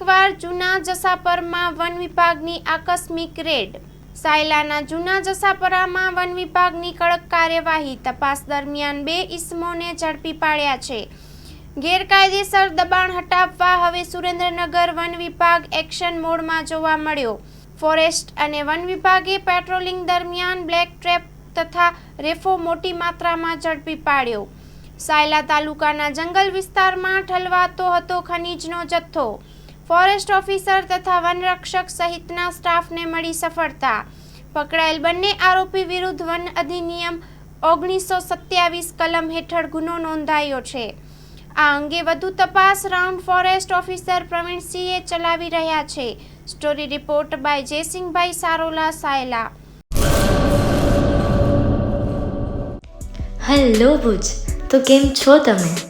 એકવાર જૂના જસાપરમાં વન વિભાગની આકસ્મિક રેડ, સાયલાના જૂના જસાપરામાં વન વિભાગની કડક કાર્યવાહી તપાસ દરમિયાન બે ઇસમોને ઝડપી પાડ્યા છે. ગેરકાયદેસર દબાણ હટાવવા હવે સુરેન્દ્રનગર વન વિભાગ એક્શન મોડમાં જોવા મળ્યો. ફોરેસ્ટ અને વન વિભાગે પેટ્રોલિંગ દરમિયાન બ્લેક ટ્રેપ તથા રેફો મોટી માત્રામાં ઝડપી પાડ્યો. સાયલા તાલુકાના જંગલ વિસ્તારમાં ઠલવાતો હતો ખનીજનો જથ્થો. ફોરેસ્ટ ઓફિસર તથા વનરક્ષક સહિતના સ્ટાફને મળી સફળતા. પકડાયેલ બંને આરોપી વિરુદ્ધ વન અધિનિયમ ઓગણીસો સત્યાવીસ કલમ હેઠળ ગુનો નોંધાયો છે. આ અંગે વધુ તપાસ રાઉન્ડ ફોરેસ્ટ ઓફિસર પ્રવીણસિંહે ચલાવી રહ્યા છે. Story report by Jaysinhbhai Sarola, Sayla. Hello Bhuj, તો કેમ છો તમે?